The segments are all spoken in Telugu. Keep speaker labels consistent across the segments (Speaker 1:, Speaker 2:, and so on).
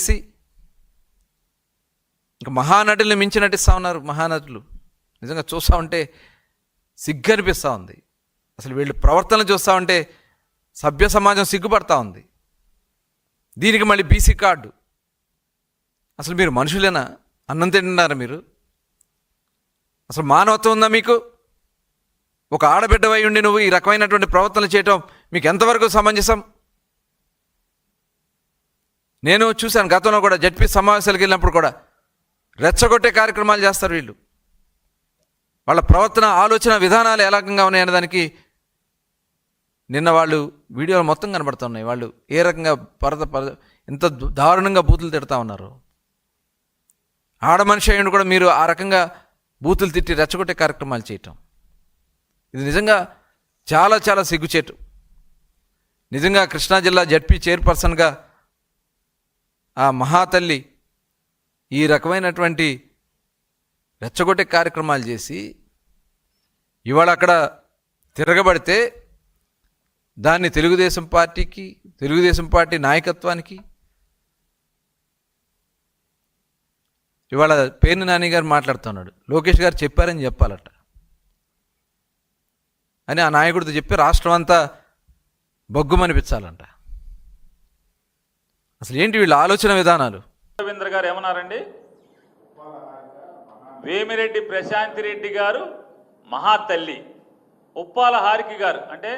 Speaker 1: చేసి ఇంకా మహానటుల్ని మించి నటిస్తూ ఉన్నారు మహానటులు. నిజంగా చూస్తూ ఉంటే సిగ్గు అనిపిస్తూ ఉంది. అసలు వీళ్ళు ప్రవర్తన చూస్తూ ఉంటే సభ్య సమాజం సిగ్గుపడతా ఉంది. దీనికి మళ్ళీ బీసీ కార్డు. అసలు మీరు మనుషులేనా? అన్నం తింటున్నారా మీరు? అసలు మానవత్వం ఉందా మీకు? ఒక ఆడబిడ్డవై ఉండి నువ్వు ఈ రకమైనటువంటి ప్రవర్తన చేయటం మీకు ఎంతవరకు సమంజసం? నేను చూశాను గతంలో కూడా జడ్పీ సమావేశాలకు వెళ్ళినప్పుడు కూడా. రెచ్చగొట్టే కార్యక్రమాలు చేస్తారు వీళ్ళు. వాళ్ళ ప్రవర్తన ఆలోచన విధానాలు ఏ రకంగా ఉన్నాయనే దానికి నిన్న వాళ్ళు వీడియోలు మొత్తం కనబడుతున్నాయి. వాళ్ళు ఏ రకంగా పరద పరద ఎంత దారుణంగా బూతులు తిడతా ఉన్నారు. ఆడ మనిషి అయ్యండి కూడా మీరు ఆ రకంగా బూతులు తిట్టి రెచ్చగొట్టే కార్యక్రమాలు చేయటం. ఇది నిజంగా చాలా చాలా సిగ్గుచేటు. నిజంగా కృష్ణా జిల్లా జడ్పీ చైర్పర్సన్గా ఆ మహాతల్లి ఈ రకమైనటువంటి రెచ్చగొట్టే కార్యక్రమాలు చేసి ఇవాళ అక్కడ తిరగబడితే దాన్ని తెలుగుదేశం పార్టీకి తెలుగుదేశం పార్టీ నాయకత్వానికి ఇవాళ పేర్ని నాని గారు మాట్లాడుతున్నాడు. లోకేష్ గారు చెప్పారని చెప్పాలట. అని ఆ నాయకుడితో చెప్పి రాష్ట్రం అంతా బొగ్గుమనిపించాలంట. అసలు ఏంటి వీళ్ళ ఆలోచన విధానాలు?
Speaker 2: రవీంద్ర గారు ఏమన్నారండి? వేమిరెడ్డి ప్రశాంతి రెడ్డి గారు మహాతల్లి ఉప్పాల హారికి గారు. అంటే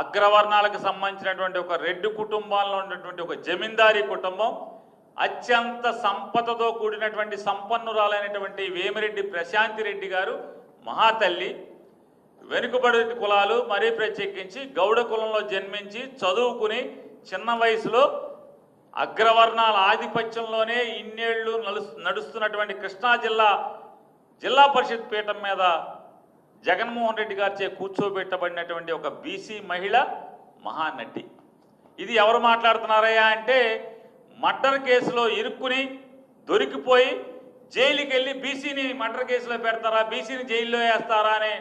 Speaker 2: అగ్రవర్ణాలకు సంబంధించినటువంటి ఒక రెడ్డి కుటుంబాల్లో ఉన్నటువంటి ఒక జమీందారీ కుటుంబం అత్యంత సంపదతో కూడినటువంటి సంపన్నురాలైనటువంటి వేమిరెడ్డి ప్రశాంతి రెడ్డి గారు మహాతల్లి. వెనుకబడి కులాలు మరీ ప్రత్యేకించి గౌడ కులంలో జన్మించి చదువుకుని చిన్న వయసులో అగ్రవర్ణాల ఆధిపత్యంలోనే ఇన్నేళ్ళు నడుస్తున్నటువంటి కృష్ణా జిల్లా జిల్లా పరిషత్ పీఠం మీద జగన్మోహన్ రెడ్డి గారిచే కూర్చోబెట్టబడినటువంటి ఒక బీసీ మహిళ మహానటి. ఇది ఎవరు మాట్లాడుతున్నారయ్యా అంటే మర్డర్ కేసులో ఇరుక్కుని దొరికిపోయి జైలుకి వెళ్ళి బీసీని మర్డర్ కేసులో పెడతారా బీసీని జైల్లో వేస్తారా అనే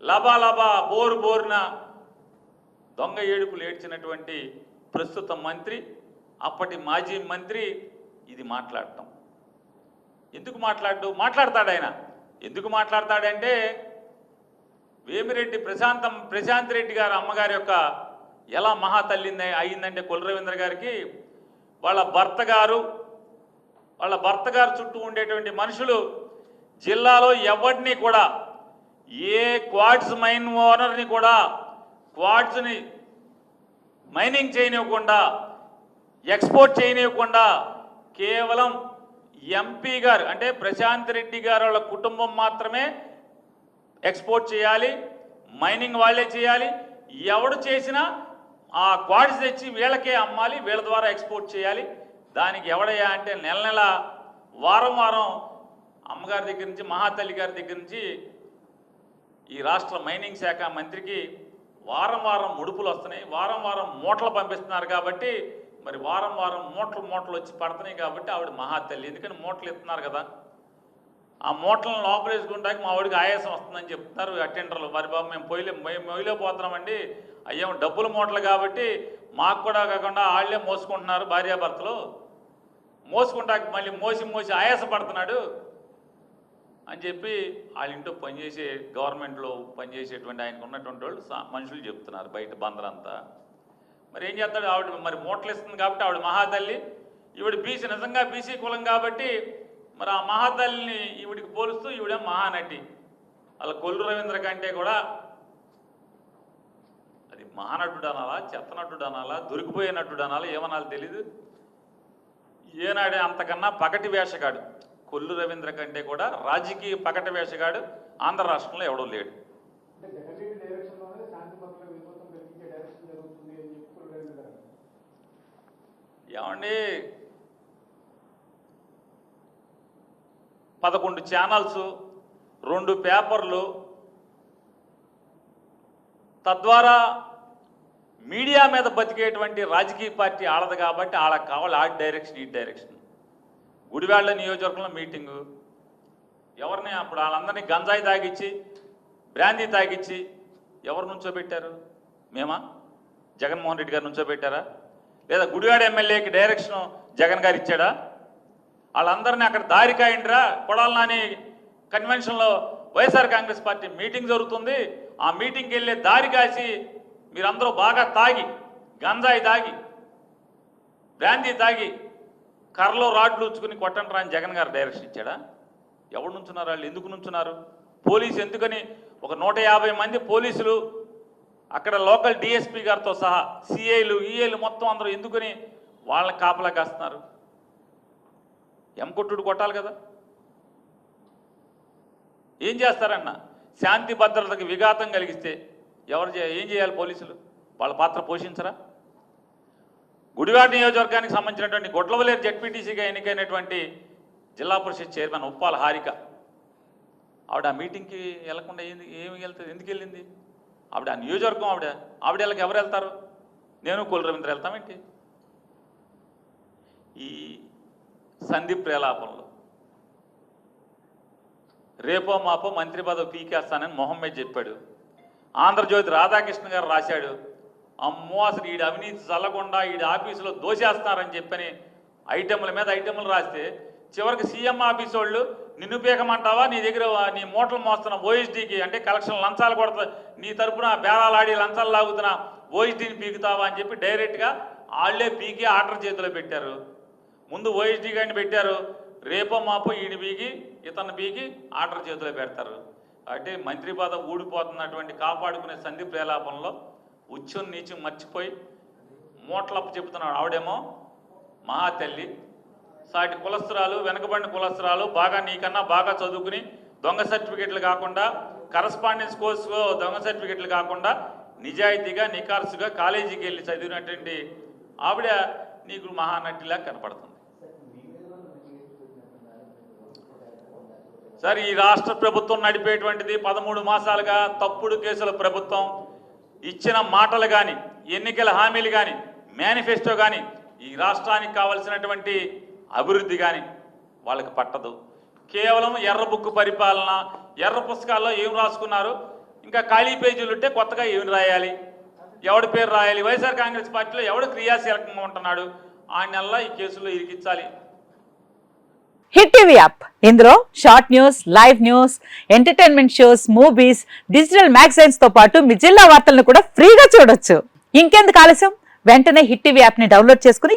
Speaker 2: లబాలబా బోరు బోరున దొంగ ఏడుపులు ఏడ్చినటువంటి ప్రస్తుత మంత్రి అప్పటి మాజీ మంత్రి ఇది మాట్లాడటం. ఎందుకు మాట్లాడు? మాట్లాడతాడు ఆయన. ఎందుకు మాట్లాడతాడంటే వేమిరెడ్డి ప్రశాంతం ప్రశాంత్ రెడ్డి గారు అమ్మగారి యొక్క ఎలా మహాతల్లింది అయిందంటే కొల్ రవీంద్ర గారికి వాళ్ళ భర్త గారు వాళ్ళ భర్త గారు చుట్టూ ఉండేటువంటి మనుషులు జిల్లాలో ఎవరిని కూడా ఏ క్వాడ్స్ మైన్ ఓనర్ని కూడా క్వాడ్స్ని మైనింగ్ చేయనివ్వకుండా ఎక్స్పోర్ట్ చేయనివ్వకుండా కేవలం ఎంపీ గారు అంటే ప్రశాంత్ రెడ్డి గారు వాళ్ళ కుటుంబం మాత్రమే ఎక్స్పోర్ట్ చేయాలి మైనింగ్ వాళ్ళే చేయాలి. ఎవడు చేసినా ఆ క్వాడ్స్ తెచ్చి వీళ్ళకే అమ్మాలి వీళ్ళ ద్వారా ఎక్స్పోర్ట్ చేయాలి. దానికి ఎవడయ్యా అంటే నెల నెల వారం వారం అమ్మగారి దగ్గర నుంచి మహాతల్లి గారి దగ్గర నుంచి ఈ రాష్ట్ర మైనింగ్ శాఖ మంత్రికి వారం వారం ముడుపులు వస్తున్నాయి. వారం వారం మూటలు పంపిస్తున్నారు కాబట్టి మరి వారం వారం మూటలు మూటలు వచ్చి పడుతున్నాయి కాబట్టి ఆవిడ మహాతల్లి. ఎందుకని మూటలు ఇస్తున్నారు కదా? ఆ మూటలను లోపలేసుకుంటానికి మా ఆవిడకి ఆయాసం వస్తుందని చెప్తున్నారు అటెండర్లు మరి బాబు మేము పొయ్యిలే మేము మొయ్యిలో పోతున్నామండి. అయ్యాము డబ్బుల మూటలు కాబట్టి మాకు కూడా కాకుండా వాళ్ళే మోసుకుంటున్నారు భార్యాభర్తలు. మోసుకుంటాక మళ్ళీ మోసి మోసి ఆయాస పడుతున్నాడు అని చెప్పి వాళ్ళ ఇంట్లో పనిచేసే గవర్నమెంట్లో పనిచేసేటువంటి ఆయనకు ఉన్నటువంటి వాళ్ళు మనుషులు చెప్తున్నారు బయట బందరంతా. మరి ఏం చేస్తాడు? ఆవిడ మరి మూటలు ఇస్తుంది కాబట్టి ఆవిడ మహాతల్లి. ఈవిడ బీసీ నిజంగా బీసీ కులం కాబట్టి మరి ఆ మహాతల్లిని ఈవిడికి పోలుస్తూ ఈవిడ మహానటి. అలా కొల్లు రవీంద్ర కంటే కూడా అది మహానటుడు అనాలా చెత్తనటుడు అనాలా దొరికిపోయే నటుడు అనాలా ఏమనాలి తెలీదు. ఏనాడే అంతకన్నా పగటి వేషగాడు. కొల్లు రవీంద్ర కంటే కూడా రాజకీయ పగటి వేషగాడు. ఆంధ్ర రాష్ట్రంలో ఎవడో లేడు
Speaker 3: అంటే జగన్రెడ్డి డైరెక్షన్లోనే శాంతి భద్రతల విధ్వంసం కలిగించే డైరెక్షన్ జరుగుతుంది అని చెప్పి కూడా రవీంద్ర గారు
Speaker 2: ఏమండి? పదకొండు ఛానల్స్ రెండు పేపర్లు. తద్వారా మీడియా మీద బతికేటువంటి రాజకీయ పార్టీ ఆడదు కాబట్టి ఆడకు కావాలి ఆ డైరెక్షన్ ఈ డైరెక్షన్ గుడివాళ్ళ నియోజకవర్గంలో మీటింగు ఎవరిని అప్పుడు వాళ్ళందరినీ గంజాయి తాగిచ్చి బ్రాందీ తాగిచ్చి ఎవరు నుంచోబెట్టారు మేమా? జగన్మోహన్ రెడ్డి గారు నుంచోబెట్టారా లేదా గుడివాడ ఎమ్మెల్యేకి డైరెక్షన్ జగన్ గారు ఇచ్చాడా? వాళ్ళందరినీ అక్కడ దారి కాయండిరా. కొడాలని కన్వెన్షన్లో వైఎస్ఆర్ కాంగ్రెస్ పార్టీ మీటింగ్ జరుగుతుంది. ఆ మీటింగ్కి వెళ్ళే దారి కాసి మీరందరూ బాగా తాగి గంజాయి తాగి బ్రాందీ తాగి కర్రలో రాడ్లు ఉంచుకుని కొట్టండి అని జగన్ గారు డైరెక్షన్ ఇచ్చాడా? ఎవరు నుంచున్నారు? వాళ్ళు ఎందుకు నుంచున్నారు? పోలీసు ఎందుకని? ఒక నూట యాభై మంది పోలీసులు అక్కడ లోకల్ డిఎస్పీ గారితో సహా సిఐలు ఈఏలు మొత్తం అందరూ ఎందుకుని వాళ్ళని కాపలా కాస్తున్నారు? ఎంకొట్టుడు కొట్టాలి కదా? ఏం చేస్తారన్న? శాంతి భద్రతకు విఘాతం కలిగిస్తే ఎవరు ఏం చేయాలి పోలీసులు? వాళ్ళ పాత్ర పోషించరా? గుడివాడ నియోజకవర్గానికి సంబంధించినటువంటి గొడ్లవలేరు జడ్పీటీసీగా ఎన్నికైనటువంటి జిల్లా పరిషత్ చైర్మన్ ఉప్పాల హారిక. ఆవిడ ఆ మీటింగ్కి వెళ్ళకుండా ఏంది ఏమి వెళ్తుంది? ఎందుకు వెళ్ళింది? ఆవిడ ఆ నియోజకవర్గం ఆవిడ ఆవిడ వెళ్ళకి ఎవరు వెళ్తారు? నేను కుల రవీంద్ర వెళ్తామేంటి? ఈ సందీప్ ప్రేలాపంలో రేపో మాపో మంత్రి పదవి పీకేస్తానని మొహమ్మద్ చెప్పాడు. ఆంధ్రజ్యోతి రాధాకృష్ణ గారు రాశాడు. అమ్మో అసలు ఈడు అవినీతి చల్లకుండా ఈడు ఆఫీసులో దోషేస్తారని చెప్పని ఐటెంల మీద ఐటెంలు రాస్తే చివరికి సీఎం ఆఫీస్ వాళ్ళు నిన్నుపేకమంటావా నీ దగ్గర నీ మూటలు మోస్తున్న ఓఎస్డీకి అంటే కలెక్షన్ లంచాలు కొడతా నీ తరపున బేరాలాడి లంచాలు లాగుతున్న ఓఎస్డీని పీకుతావా అని చెప్పి డైరెక్ట్గా వాళ్ళే పీకి ఆర్డర్ చేతిలో పెట్టారు. ముందు ఓఎస్డీ గారిని పెట్టారు. రేపో మాపో ఈయన పీకి ఇతను పీకి ఆర్డర్ చేతిలో పెడతారు. అంటే మంత్రి పదవి ఊడిపోతున్నటువంటి కాపాడుకునే సంధి ప్రేలాపంలో ఉచ్చం నీచు మర్చిపోయి మూటలప్పు చెబుతున్నాడు ఆవిడేమో మహా తల్లి సాటి కులస్త్రాలు వెనకబడిన కులస్త్రాలు బాగా నీకన్నా బాగా చదువుకుని దొంగ సర్టిఫికెట్లు కాకుండా కరస్పాండెన్స్ కోర్సులో దొంగ సర్టిఫికెట్లు కాకుండా నిజాయితీగా నికార్సుగా కాలేజీకి వెళ్ళి చదివినటువంటి ఆవిడ నీకు మహానటిలా కనపడుతుంది. సార్ ఈ రాష్ట్ర ప్రభుత్వం నడిపేటువంటిది పదమూడు మాసాలుగా తప్పుడు కేసుల ప్రభుత్వం. ఇచ్చిన మాటలు కానీ ఎన్నికల హామీలు కానీ మేనిఫెస్టో కానీ ఈ రాష్ట్రానికి కావలసినటువంటి అభివృద్ధి కానీ వాళ్ళకి పట్టదు. కేవలం ఎర్ర బుక్కు పరిపాలన ఎర్ర పుస్తకాల్లో ఏం రాసుకున్నారు? ఇంకా ఖాళీ పేజీలు ఉంటే కొత్తగా ఏమి రాయాలి? ఎవడి పేరు రాయాలి? వైఎస్ఆర్ కాంగ్రెస్ పార్టీలో ఎవడు క్రియాశీలకంగా ఉంటున్నాడు? ఆ నెలలో ఈ కేసులో ఇరికించాలి.
Speaker 4: Hit TV app. ఇందులో short news live news entertainment shows movies digital మ్యాగజైన్స్తో పాటు మీ జిల్లా వార్తలను కూడా ఫ్రీగా చూడొచ్చు. ఇంకెందుకు ఆలస్యం? వెంటనే హిట్ టీవీ యాప్ని డౌన్లోడ్ చేసుకుని